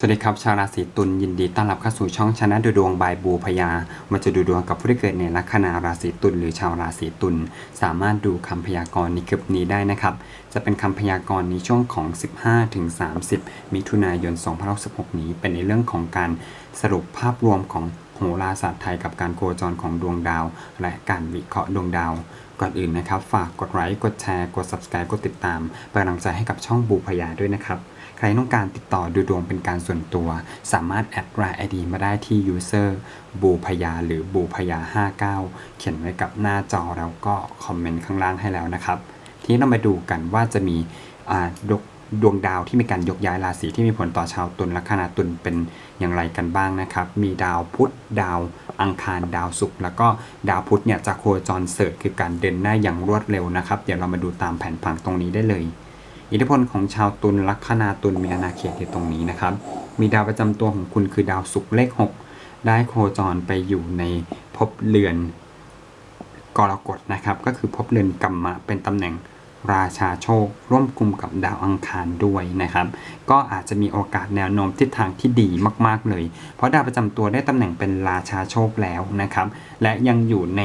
สวัสดีครับชาวราศีตุลยินดีต้อนรับเข้าสู่ช่องชนะดูดวงบายบูพยามาจะดูดวงกับผู้ที่เกิดในลัคนาราศีตุลหรือชาวราศีตุลสามารถดูคำพยากรณ์ในคลิปนี้ได้นะครับ จะเป็นคำพยากรณ์ในช่วงของ 15ถึง30 มิถุนายน2016นี้เป็นในเรื่องของการสรุปภาพรวมของโหราศาสตร์ไทยกับการโคจรของดวงดาว และการวิเคราะห์ดวงดาวก่อนอื่นนะครับ ฝากกดไลค์กดแชร์กด subscribe กดติดตามเป็นกำลังใจให้กับช่องบูพยาด้วยนะครับ ใครต้องการติดต่อดูดวงเป็นการส่วนตัว สามารถแอดไลน์ ID มาได้ที่ user บูพยาหรือบูพยา59 เขียนไว้กับหน้าจอแล้วก็คอมเมนต์ข้างล่างให้แล้วนะครับ ทีนี้เรามาดูกันว่าจะมีดวงดวงดาวที่มีการยกย้ายราศีที่มีผลต่อชาวตุลลัคนาตุลเป็นอย่างไรกันบ้างนะครับ มีดาวพุธดาวอังคารดาวศุกร์แล้วก็ดาวพุธเนี่ยจะโคจรเสริร์ชคือการเดินหน้าอย่างรวดเร็วนะครับ เดี๋ยวเรามาดูตามแผนผังตรงนี้ได้เลย อิทธิพลของชาวตุลลัคนาตุลมีอาณาเขตอยู่ตรงนี้นะครับ มีดาวประจำตัวของคุณคือดาวศุกร์เลข 6 ได้โคจรไปอยู่ในภพเรือนกรกฎนะครับ ก็คือภพเรือนกัมมะเป็นตำแหน่งราชาโชค ร่วมกลุ่มกับดาวอังคารด้วยนะครับ ก็อาจจะมีโอกาสแนวโน้มทิศทางที่ดีมากๆเลย เพราะดาวประจำตัวได้ตำแหน่งเป็นราชาโชคแล้วนะครับ และยังอยู่ใน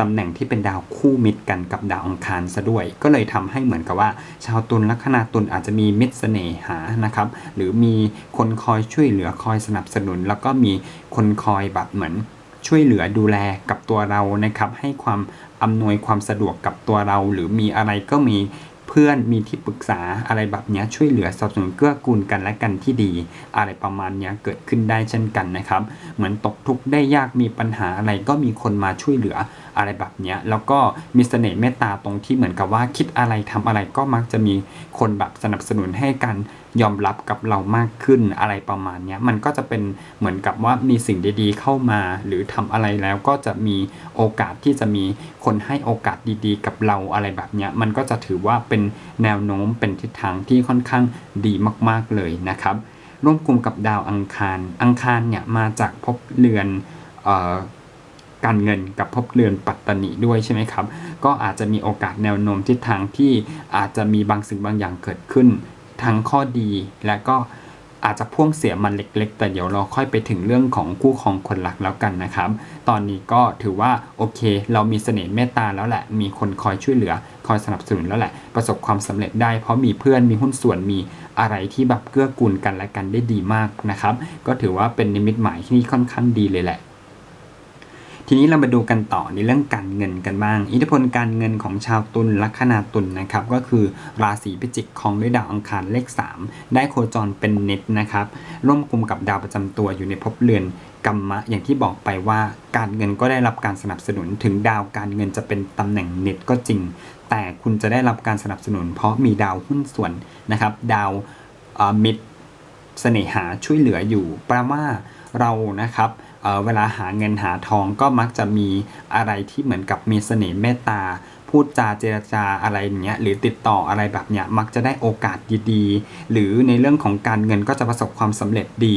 ตำแหน่งที่เป็นดาวคู่มิตรกันกับดาวอังคารซะด้วย ก็เลยทำให้เหมือนกับว่า ชาวตุลลัคนาตุลอาจจะมีมิตรเสน่หานะครับ หรือมีคนคอยช่วยเหลือคอยสนับสนุน แล้วก็มีคนคอยแบบเหมือนช่วยเหลือดูแลกับตัวเรานะครับ ให้ความอำนวยความสะดวกกับตัวเรา หรือมีอะไรก็มี เพื่อนมีที่ปรึกษาอะไรแบบนี้ช่วยเหลือสนับสนุนเกื้อกูลกันและกันที่ดี อะไรประมาณนี้เกิดขึ้นได้เช่นกันนะครับ เหมือนตกทุกข์ได้ยากมีปัญหาอะไรก็มีคนมาช่วยเหลือ อะไรแบบเนี้ยแล้วก็มีเสน่ห์เมตตาตรงที่เหมือนกับว่าคิดอะไรทำอะไรก็มักจะมีคนแบบสนับสนุนให้การยอมรับกับเรามากขึ้นอะไรประมาณเนี้ยมันก็จะเป็นเหมือนกับว่ามีสิ่งดีๆเข้ามา หรือทำอะไรแล้วก็จะมีโอกาสที่จะมีคนให้โอกาสดีๆ กับเราอะไรแบบเนี้ยมันก็จะถือว่าเป็นแนวโน้มเป็นทิศทางที่ค่อนข้างดีมาก ๆเลยนะครับร่วมกลุ่มกับดาวอังคาร อังคารเนี่ยมาจากภพเรือนเอ่อ การเงินกับภพเรือนปัตตานิด้วยใช่ไหมครับ ก็อาจจะมีโอกาสแนวโน้มทิศทางที่อาจจะมีบางสิ่งบางอย่างเกิดขึ้น ทั้งข้อดีและก็อาจจะพ่วงเสียมันเล็กๆ แต่เดี๋ยวเราค่อยไปถึงเรื่องของคู่ครองคนรักแล้วกันนะครับ ตอนนี้ก็ถือว่าโอเค เรามีเสน่ห์เมตตาแล้วแหละ มีคนคอยช่วยเหลือ คอยสนับสนุนแล้วแหละ ประสบความสำเร็จได้ เพราะมีเพื่อนมีหุ้นส่วนมีอะไรที่แบบเกื้อกูลกันและกันได้ดีมากนะครับ ก็ถือว่าเป็นนิมิตหมายที่ค่อนข้างดีเลยแหละ ทีนี้เรามาดูกันต่อในเรื่องการเงินกันบ้าง อิทธิพลการเงินของชาวตุลลัคนาตุลนะครับก็คือราศีพิจิกครองด้วยดาวอังคารเลข 3 ได้โคจรเป็นเน็ตนะครับร่วมกลุ่มกับดาวประจำตัวอยู่ในภพเรือนกัมมะอย่างที่บอกไปว่าการเงินก็ได้รับการสนับสนุนถึงดาวการเงินจะเป็นตำแหน่งเน็ตก็จริง แต่คุณจะได้รับการสนับสนุน เพราะมีดาวหุ้นส่วนนะครับ ดาวเมิตรเสน่หาช่วยเหลืออยู่แปลว่าเรานะครับ เเวลาหาเงินหาทองก็มักจะมีอะไรที่เหมือนกับมีเสน่ห์เมตตา พูดจาเจรจาอะไรอย่างเงี้ยหรือติดต่ออะไรแบบเนี้ยมักจะได้โอกาสดีๆ หรือในเรื่องของการเงินก็จะประสบความสำเร็จดี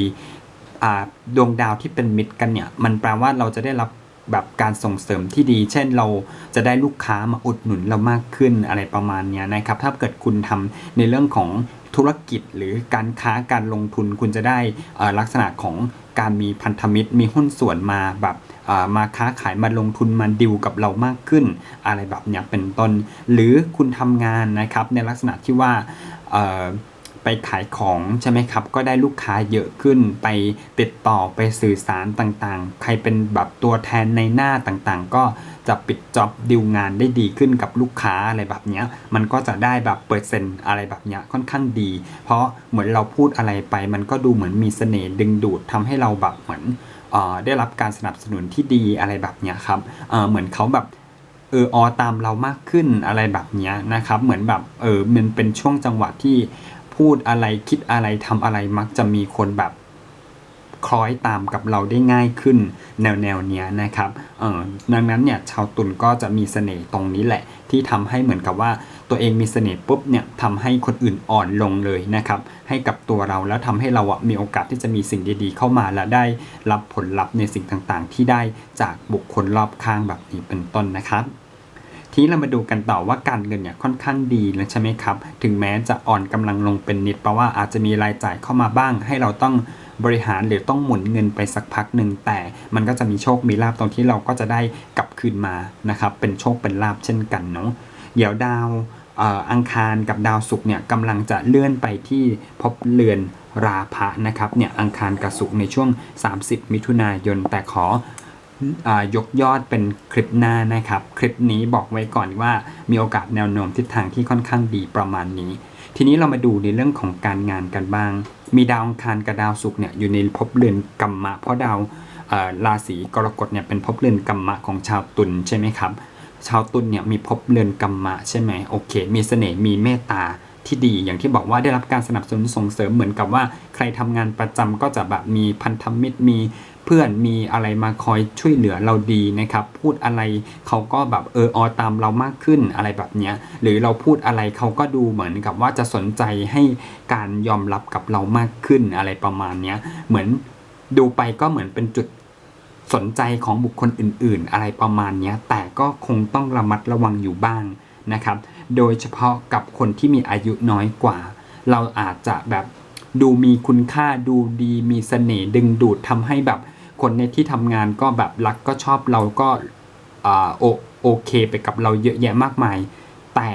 ดวงดาวที่เป็นมิตรกันเนี่ยมันแปลว่าเราจะได้รับแบบการส่งเสริมที่ดี เช่นเราจะได้ลูกค้ามาอุดหนุนเรามากขึ้นอะไรประมาณเนี้ยนะครับ ถ้าเกิดคุณทำในเรื่องของธุรกิจหรือการค้าการลงทุนคุณจะได้อ่อลักษณะของ การมีพันธมิตรมีหุ้นส่วนมาแบบมาค้าขายมาลงทุนมาดิวกับเรามากขึ้น อะไรแบบนี้เป็นต้น หรือคุณทำงานนะครับในลักษณะที่ว่า ขายของใช่ไหมครับ ก็ได้ลูกค้าเยอะขึ้นไปติดต่อไปสื่อสารต่างๆ ใครเป็นแบบตัวแทนในหน้าต่างๆ ก็จะปิดจ็อบดิวงานได้ดีขึ้นกับลูกค้าอะไรแบบเนี้ย มันก็จะได้แบบเปอร์เซ็นต์อะไรแบบเนี้ยค่อนข้างดี เพราะเหมือนเราพูดอะไรไป มันก็ดูเหมือนมีเสน่ห์ดึงดูดทำให้เราแบบเหมือนเออได้รับการสนับสนุนที่ดีอะไรแบบเนี้ยครับเออเหมือนเขาแบบเออออตามเรามากขึ้นอะไรแบบเนี้ยนะครับ เหมือนแบบเออมันเป็นช่วงจังหวะที่ พูดอะไรคิดอะไรทำอะไรมักจะมีคนแบบคล้อยตามกับเราได้ง่ายขึ้นแนวแนวเนี้ยนะครับเออดังนั้นเนี่ยชาวตุลก็จะมีเสน่ห์ตรงนี้แหละ ที่ทำให้เหมือนกับว่าตัวเองมีเสน่ห์ปุ๊บเนี่ยทำให้คนอื่นอ่อนลงเลยนะครับให้กับตัวเราแล้วทำให้เราอะมีโอกาสที่จะมีสิ่งดีๆ เข้ามาและได้รับผลลัพธ์ในสิ่งต่างๆ ที่ได้จากบุคคลรอบข้างแบบนี้เป็นต้นนะครับ ทีนี้เรามาดูกันต่อว่าการเงินเนี่ยค่อนข้างดีแล้วใช่ไหมครับ ถึงแม้จะอ่อนกำลังลงเป็นนิดเพราะว่าอาจจะมีรายจ่ายเข้ามาบ้าง ให้เราต้องบริหารหรือต้องหมุนเงินไปสักพักหนึ่งแต่มันก็จะมีโชคมีลาบตรงที่เราก็จะได้กลับคืนมานะครับเป็นโชคเป็นลาบเช่นกันเนาะเดี๋ยวดาวอังคารกับดาวศุกร์เนี่ยกำลังจะเลื่อนไปที่ภพเรือนราพะนะครับเนี่ยอังคารกับศุกร์ในช่วง 30 มิถุนายนแต่ขอ ยกยอดเป็นคลิปหน้านะครับ คลิปนี้บอกไว้ก่อนว่ามีโอกาสแนวโน้มทิศทางที่ค่อนข้างดีประมาณนี้ ทีนี้เรามาดูในเรื่องของการงานกันบ้าง มีดาวอังคารกับดาวศุกร์เนี่ยอยู่ในภพเรือนกัมมะ เพราะดาวราศีกรกฎเนี่ยเป็นภพเรือนกัมมะของชาวตุลใช่ไหมครับ ชาวตุลเนี่ยมีภพเรือนกัมมะใช่ไหมโอเค มีเสน่ห์มีเมตตาที่ดีอย่างที่บอกว่าได้รับการสนับสนุนส่งเสริมเหมือนกับว่า ใครทำงานประจำก็จะแบบมีพันธมิตรมี พื่อนมีอะไรมาคอยช่วยเหลือเราดีนะครับ พูดอะไรเขาก็แบบเออออตามเรามากขึ้นอะไรแบบเนี้ยหรือเราพูดอะไรเขาก็ดูเหมือนกับว่าจะสนใจให้การยอมรับกับเรามากขึ้นอะไรประมาณเนี้ยเหมือนดูไปก็เหมือนเป็นจุดสนใจของบุคคลอื่น ๆ อะไรประมาณเนี้ยแต่ก็คงต้องระมัดระวังอยู่บ้างนะครับ โดยเฉพาะกับคนที่มีอายุน้อยกว่า เราอาจจะแบบดูมีคุณค่าดูดีมีเสน่ห์ดึงดูดทำให้แบบ คนในที่ทำงานก็แบบรักก็ชอบเราก็อโอโอเคไปกับเราเยอะแยะมากมาย แต่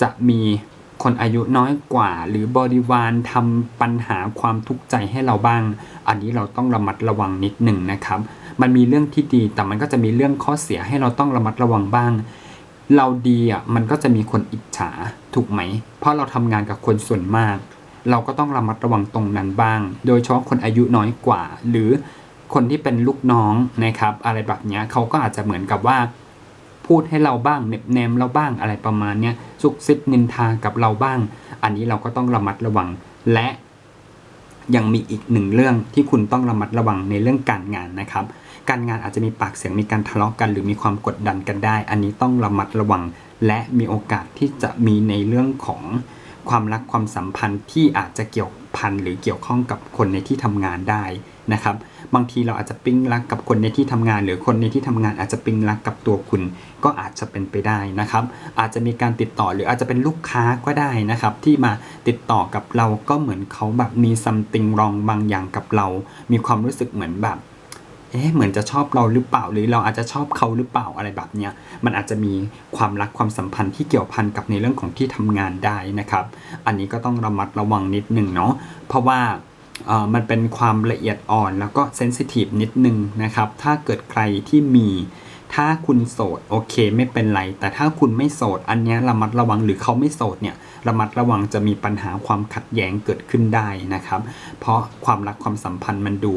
จะมีคนอายุน้อยกว่า หรือบริวารทำปัญหาความทุกข์ใจให้เราบ้าง อันนี้เราต้องระมัดระวังนิดหนึ่งนะครับ มันมีเรื่องที่ดีแต่มันก็จะมีเรื่องข้อเสียให้เราต้องระมัดระวังบ้าง เราดีอะมันก็จะมีคนอิจฉาถูกไหม เพราะเราทำงานกับคนส่วนมาก เราก็ต้องระมัดระวังตรงนั้นบ้าง โดยเฉพาะคนอายุน้อยกว่า หรือ คนที่เป็นลูกน้องนะครับ อะไรแบบเนี้ยเขาก็อาจจะเหมือนกับว่า พูดให้เราบ้างเน็บแนมเราบ้างอะไรประมาณเนี้ยซุกซิบนินทากับเราบ้าง อันนี้เราก็ต้องระมัดระวัง และยังมีอีกหนึ่งเรื่องที่คุณต้องระมัดระวังในเรื่องการงานนะครับ การงานอาจจะมีปากเสียงมีการทะเลาะกัน หรือมีความกดดันกันได้ อันนี้ต้องระมัดระวัง และมีโอกาสที่จะมีในเรื่องของ ความรักความสัมพันธ์ที่อาจจะเกี่ยวพันหรือเกี่ยวข้องกับคนในที่ทำงานได้นะครับ บางทีเราอาจจะปิ๊งรักกับคนในที่ทำงาน หรือคนในที่ทำงานอาจจะปิ๊งรักกับตัวคุณ ก็อาจจะเป็นไปได้นะครับ อาจจะมีการติดต่อหรืออาจจะเป็นลูกค้าก็ได้นะครับ ที่มาติดต่อกับเราก็เหมือนเขาแบบมีซัมติงรองบางอย่างกับเรา มีความรู้สึกเหมือนแบบ เอ๊ะเหมือนจะชอบเราหรือเปล่าหรือเราอาจจะชอบเขาหรือเปล่าอะไรแบบเนี้ยมันอาจจะมีความรักความสัมพันธ์ที่เกี่ยวพันกับในเรื่องของที่ทำงานได้นะครับ อันนี้ก็ต้องระมัดระวังนิดนึงเนาะเพราะว่ามันเป็นความละเอียดอ่อนแล้วก็เซนซิทีฟนิดนึงนะครับ ถ้าเกิดใครที่มี ถ้าคุณโสดโอเคไม่เป็นไร แต่ถ้าคุณไม่โสดอันนี้ระมัดระวังหรือเขาไม่โสดเนี่ยระมัดระวังจะมีปัญหาความขัดแย้งเกิดขึ้นได้นะครับ เพราะความรักความสัมพันธ์มันดู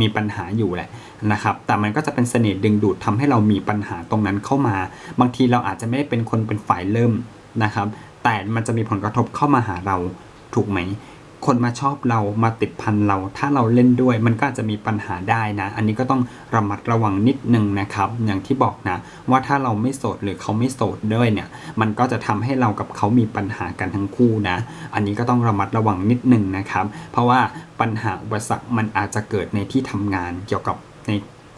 มีปัญหาอยู่แหละนะครับ แต่มันก็จะเป็นเสน่ห์ดึงดูดทำให้เรามีปัญหาตรงนั้นเข้ามา บางทีเราอาจจะไม่ได้เป็นคนเป็นฝ่ายเริ่มนะครับ แต่มันจะมีผลกระทบเข้ามาหาเราถูกไหม คนมาชอบเรามาติดพันเรา ถ้าเราเล่นด้วยมันก็จจะมีปัญหาได้นะ อันนี้ก็ต้องระมัดระวังนิดนึงนะครับ อย่างที่บอกนะ ว่าถ้าเราไม่โสดหรือเขาไม่โสดด้วยเนี่ย มันก็จะทำให้เรากับเขามีปัญหากันทั้งคู่นะ อันนี้ก็ต้องระมัดระวังนิดนึงนะครับ เพราะว่าปัญหาอุปสรรคมันอาจจะเกิดในที่ทำงานเกี่ยวกับใน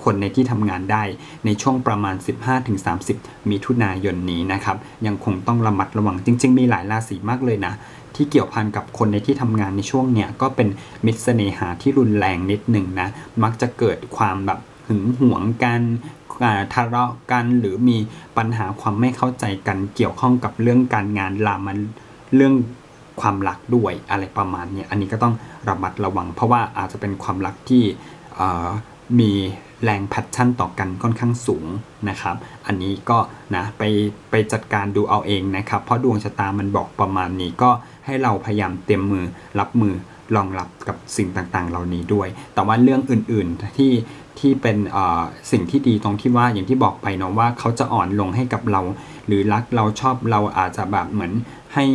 คนในที่ทำงานได้ในช่วงประมาณ 15-30 มิถุนายนนี้นะครับ ยังคงต้องระมัดระวังจริง ๆ มีหลายราศีมากเลยนะ ที่เกี่ยวพันกับคนในที่ทำงานในช่วงเนี้ยก็เป็นมิตรเสน่หาที่รุนแรงนิดหนึ่งนะ มักจะเกิดความแบบหึงหวงกันทะเลาะกันหรือมีปัญหาความไม่เข้าใจกันเกี่ยวข้องกับเรื่องการงานลามันเรื่องความรักด้วยอะไรประมาณเนี้ยอันนี้ก็ต้องระมัดระวัง เพราะว่าอาจจะเป็นความรักที่มี แรงแพชชั่นต่อกันค่อนข้างสูงนะครับ อันนี้ก็นะไปไปจัดการดูเอาเองนะครับ เพราะดวงชะตามันบอกประมาณนี้ก็ให้เราพยายามเตรียมมือรับมือรองรับกับสิ่งต่างๆ เหล่านี้ด้วย แต่ว่าเรื่องอื่นๆที่ที่เป็นอ่อสิ่งที่ดีตรงที่ว่าอย่างที่บอกไปเนาะว่าเขาจะอ่อนลงให้กับเรา หรือรักเราชอบเราอาจจะแบบเหมือนให้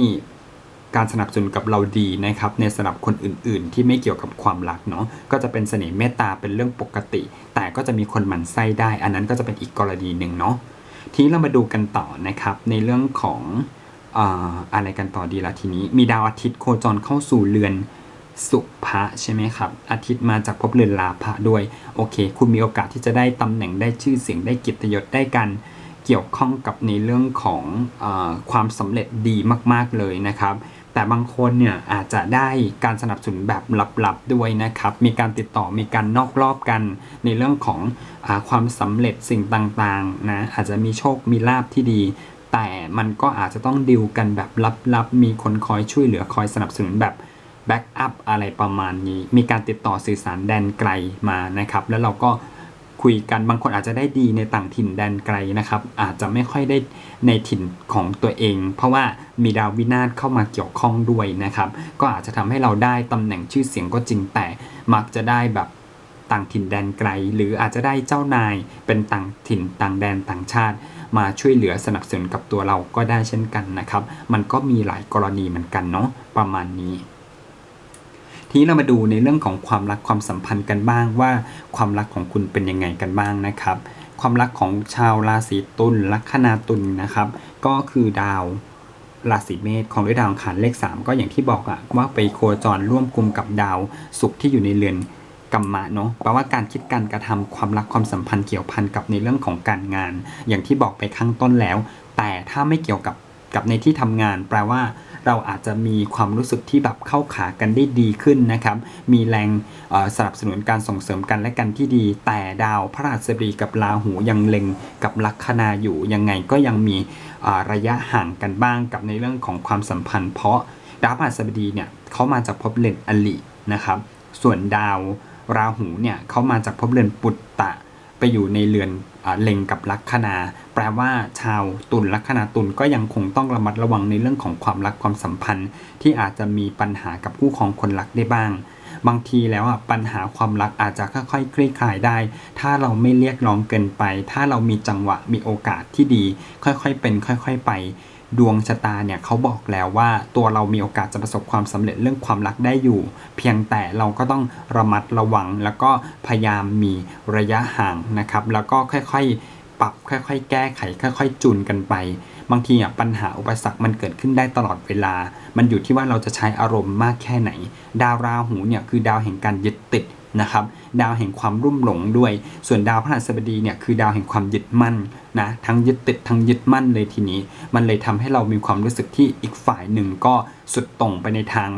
การสนับสนุนกับเราดีนะครับในสำหรับคนอื่นๆ ที่ไม่เกี่ยวกับความรักเนาะก็จะเป็นเสน่ห์เมตตาเป็นเรื่องปกติ แต่ก็จะมีคนหมั่นไส้ได้ อันนั้นก็จะเป็นอีกกรณีหนึ่งเนาะทีนี้เรามาดูกันต่อนะครับในเรื่องของอะไรกันต่อดีละทีนี้ มีดาวอาทิตย์โคจรเข้าสู่เรือนสุภะใช่ไหมครับ อาทิตย์มาจากภพเรือนลาภะด้วย โอเค คุณมีโอกาสที่จะได้ตำแหน่งได้ชื่อเสียงได้กียรติยศได้การเกี่ยวข้องกับในเรื่องของอความสำเร็จดีมาก ๆเลยนะครับ แต่บางคนเนี่ยอาจจะได้การสนับสนุนแบบลับๆด้วยนะครับ มีการติดต่อมีการนอกรอบกันในเรื่องของอความสำเร็จสิ่งต่างๆนะอาจจะมีโชคมีลาบที่ดี แต่มันก็อาจจะต้องดิวกันแบบลับๆ มีคนคอยช่วยเหลือคอยสนับสนุนแบบแบ็กอัพอะไรประมาณนี้ มีการติดต่อสื่อสารแดนไกลมานะครับ แล้วเราก็ คุยกันบางคนอาจจะได้ดีในต่างถิ่นแดนไกลนะครับ อาจจะไม่ค่อยได้ในถิ่นของตัวเอง เพราะว่ามีดาววินาศเข้ามาเกี่ยวข้องด้วยนะครับ ก็อาจจะทำให้เราได้ตำแหน่งชื่อเสียงก็จริงแต่มักจะได้แบบต่างถิ่นแดนไกล หรืออาจจะได้เจ้านายเป็นต่างถิ่นต่างแดนต่างชาติ มาช่วยเหลือสนับสนุนกับตัวเราก็ได้เช่นกันนะครับ มันก็มีหลายกรณีเหมือนกันเนาะประมาณนี้ ทีนี้เรามาดูในเรื่องของความรักความสัมพันธ์กันบ้างว่าความรักของคุณเป็นยังไงกันบ้างนะครับ ความรักของชาวราศีตุลลัคนาตุลนะครับ ก็คือดาวราศีเมษของด้วยดาวอังคารเลข 3 ก็อย่างที่บอกอะว่าไปโคจรร่วมกลุ่มกับดาวศุกร์ที่อยู่ในเรือนกรรมะเนาะแปลว่าการคิดการกระทำความรักความสัมพันธ์เกี่ยวพันกับในเรื่องของการงาน อย่างที่บอกไปข้างต้นแล้ว แต่ถ้าไม่เกี่ยวกับกับในที่ทำงาน แปลว่า เราอาจจะมีความรู้สึกที่แบบเข้าขากันได้ดีขึ้นนะครับ มีแรงสนับสนุนการส่งเสริมกันและกันที่ดี แต่ดาวพระราชบดีกับราหูยังเล็งกับลัคนาอยู่ยังไงก็ยังมีระยะห่างกันบ้างกับในเรื่องของความสัมพันธ์ เพราะดาวพระราชบดีเนี่ยเขามาจากภพเรือนอลินะครับ ส่วนดาวราหูเนี่ยเขามาจากภพเรือนปุตตะไปอยู่ในเรือน เล็งกับลัคนาแปลว่าชาวตุลลัคนาตุลก็ยังคงต้องระมัดระวังในเรื่องของความรักความสัมพันธ์ ที่อาจจะมีปัญหากับคู่ของคนรักได้บ้าง บางทีแล้วอะปัญหาความรักอาจจะค่อยๆคลี่คลายได้ ถ้าเราไม่เรียกร้องเกินไป ถ้าเรามีจังหวะมีโอกาสที่ดี ค่อยๆเป็น ค่อย ๆ ไป ดวงชะตาเนี่ยเขาบอกแล้วว่าตัวเรามีโอกาสจะประสบความสำเร็จเรื่องความรักได้อยู่ เพียงแต่เราก็ต้องระมัดระวัง แล้วก็พยายามมีระยะห่างนะครับ แล้วก็ค่อยๆ ปรับค่อยๆ แก้ไข ค่อย ๆ จูนกันไป บางทีอะปัญหาอุปสรรคมันเกิดขึ้นได้ตลอดเวลา มันอยู่ที่ว่าเราจะใช้อารมณ์มากแค่ไหน ดาวราหูเนี่ยคือดาวแห่งการยึดติด นะครับดาวแห่งความรุ่มหลงด้วย ส่วนดาวพฤหัสบดีเนี่ยคือดาวแห่งความยึดมั่นนะทั้งยึดติดทั้งยึดมั่นเลยทีนี้ มันเลยทำให้เรามีความรู้สึกที่อีกฝ่ายหนึ่งก็สุดตรงไปในทาง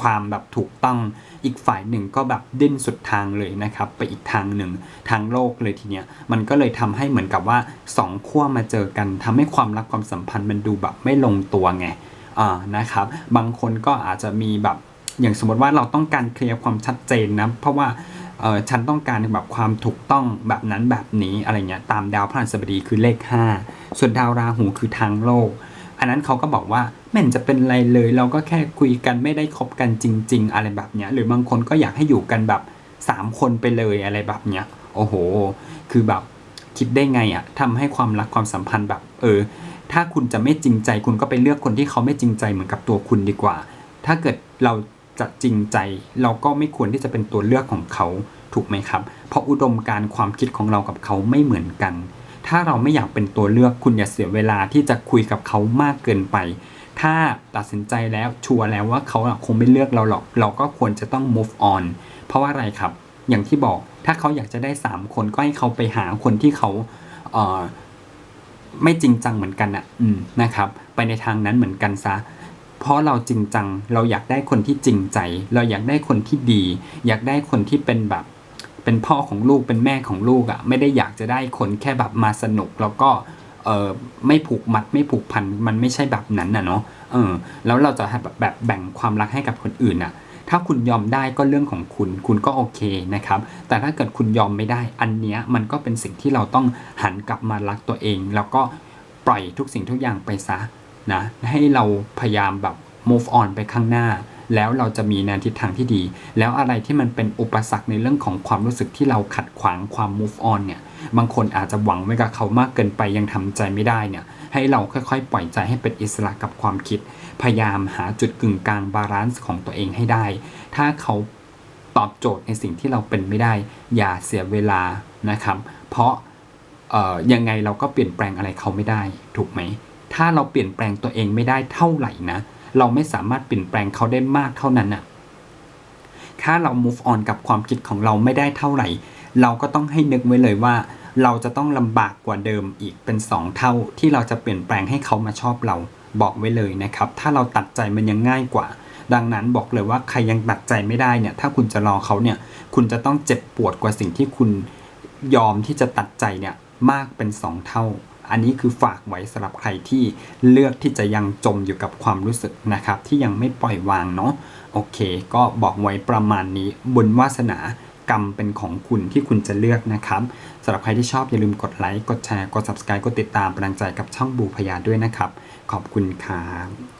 ความแบบถูกต้องอีกฝ่ายหนึ่งก็แบบดิ้นสุดทางเลยนะครับ ไปอีกทางหนึ่งทางโลกเลยทีเนี้ยมันก็เลยทำให้เหมือนกับว่าสองขั้วมาเจอกันทำให้ความรักความสัมพันธ์มันดูแบบไม่ลงตัวไงอ่านะครับ บางคนก็อาจจะมีแบบ อย่างสมมติว่าเราต้องการเคลียร์ความชัดเจนนะ เพราะว่าเออฉันต้องการแบบความถูกต้องแบบนั้นแบบนี้อะไรเงี้ยตามดาวพฤหัสบดีคือเลข 5 ส่วนดาวราหูคือทางโลก อันนั้นเขาก็บอกว่าไม่เห็นจะเป็นไรเลย เราก็แค่คุยกันไม่ได้คบกันจริง ๆ อะไรแบบเนี้ยหรือบางคนก็อยากให้อยู่กันแบบ 3 คนไปเลยอะไรแบบเนี้ยโอ้โห คือแบบคิดได้ไงอะทำให้ความรักความสัมพันธ์แบบ เออ ถ้าคุณจะไม่จริงใจคุณก็ไปเลือกคนที่เขาไม่จริงใจเหมือนกับตัวคุณดีกว่า ถ้าเกิดเรา จะจริงใจ เราก็ไม่ควรที่จะเป็นตัวเลือกของเขาถูกไหมครับ เพราะอุดมการความคิดของเรากับเขาไม่เหมือนกัน ถ้าเราไม่อยากเป็นตัวเลือกคุณอย่าเสียเวลาที่จะคุยกับเขามากเกินไป ถ้าตัดสินใจแล้วชัวร์แล้วว่าเขาคงไม่เลือกเราหรอก เราก็ควรจะต้อง move on เพราะว่าอะไรครับ อย่างที่บอกถ้าเขาอยากจะได้ 3 คนก็ให้เขาไปหาคนที่เขาเไม่จริงจังเหมือนกันอะนะครับ ไปในทางนั้นเหมือนกันซะ เพราะเราจริงจัง เราอยากได้คนที่จริงใจ เราอยากได้คนที่ดี อยากได้คนที่เป็นแบบ เป็นพ่อของลูกเป็นแม่ของลูกอะ่ะ ไม่ได้อยากจะได้คนแค่แบบมาสนุก แล้วก็เออไม่ผูกมัดไม่ผูกพันมันไม่ใช่แบบนั้นน่ะเนาะเออ แล้วเราจะแบบแบบแบ่งความรักให้กับคนอื่นอะ ถ้าคุณยอมได้ก็เรื่องของคุณ คุณก็โอเคนะครับ แต่ถ้าเกิดคุณยอมไม่ได้ อันเนี้ยมันก็เป็นสิ่งที่เราต้องหันกลับมารักตัวเอง แล้วก็ปล่อยทุกสิ่งทุกอย่างไปซะ นะให้เราพยายามแบบ move on ไปข้างหน้า แล้วเราจะมีแนวทิศทางที่ดี แล้วอะไรที่มันเป็นอุปสรรคในเรื่องของความรู้สึกที่เราขัดขวางความ move on เนี่ยบางคนอาจจะหวังไว้กับเขามากเกินไปยังทำใจไม่ได้เนี่ยให้เราค่อยๆ ปล่อยใจให้เป็นอิสระกับความคิด พยายามหาจุดกึ่งกลางบาลานซ์ของตัวเองให้ได้ ถ้าเขาตอบโจทย์ในสิ่งที่เราเป็นไม่ได้ อย่าเสียเวลานะครับ เพราะยังไงเราก็เปลี่ยนแปลงอะไรเขาไม่ได้ถูกไหม ถ้าเราเปลี่ยนแปลงตัวเองไม่ได้เท่าไหร่นะ เราไม่สามารถเปลี่ยนแปลงเขาได้มากเท่านั้นน่ะถ้าเรา move on กับความคิดของเราไม่ได้เท่าไหร่ เราก็ต้องให้นึกไว้เลยว่า เราจะต้องลำบากกว่าเดิมอีกเป็น 2 เท่าที่เราจะเปลี่ยนแปลงให้เขามาชอบเราบอกไว้เลยนะครับ ถ้าเราตัดใจมันยังง่ายกว่า ดังนั้นบอกเลยว่าใครยังตัดใจไม่ได้เนี่ย ถ้าคุณจะรอเขาเนี่ย คุณจะต้องเจ็บปวดกว่าสิ่งที่คุณยอมที่จะตัดใจเนี่ยมากเป็น 2 เท่า อันนี้คือฝากไว้สำหรับใครที่เลือกที่จะยังจมอยู่กับความรู้สึกนะครับที่ยังไม่ปล่อยวางเนาะโอเค ก็บอกไว้ประมาณนี้บุญวาสนากรรมเป็นของคุณที่คุณจะเลือกนะครับสำหรับใครที่ชอบอย่าลืมกดไลค์กดแชร์กด subscribe กดติดตามเป็นกำลังใจกับช่องบูพยาด้วยนะครับ ขอบคุณครับ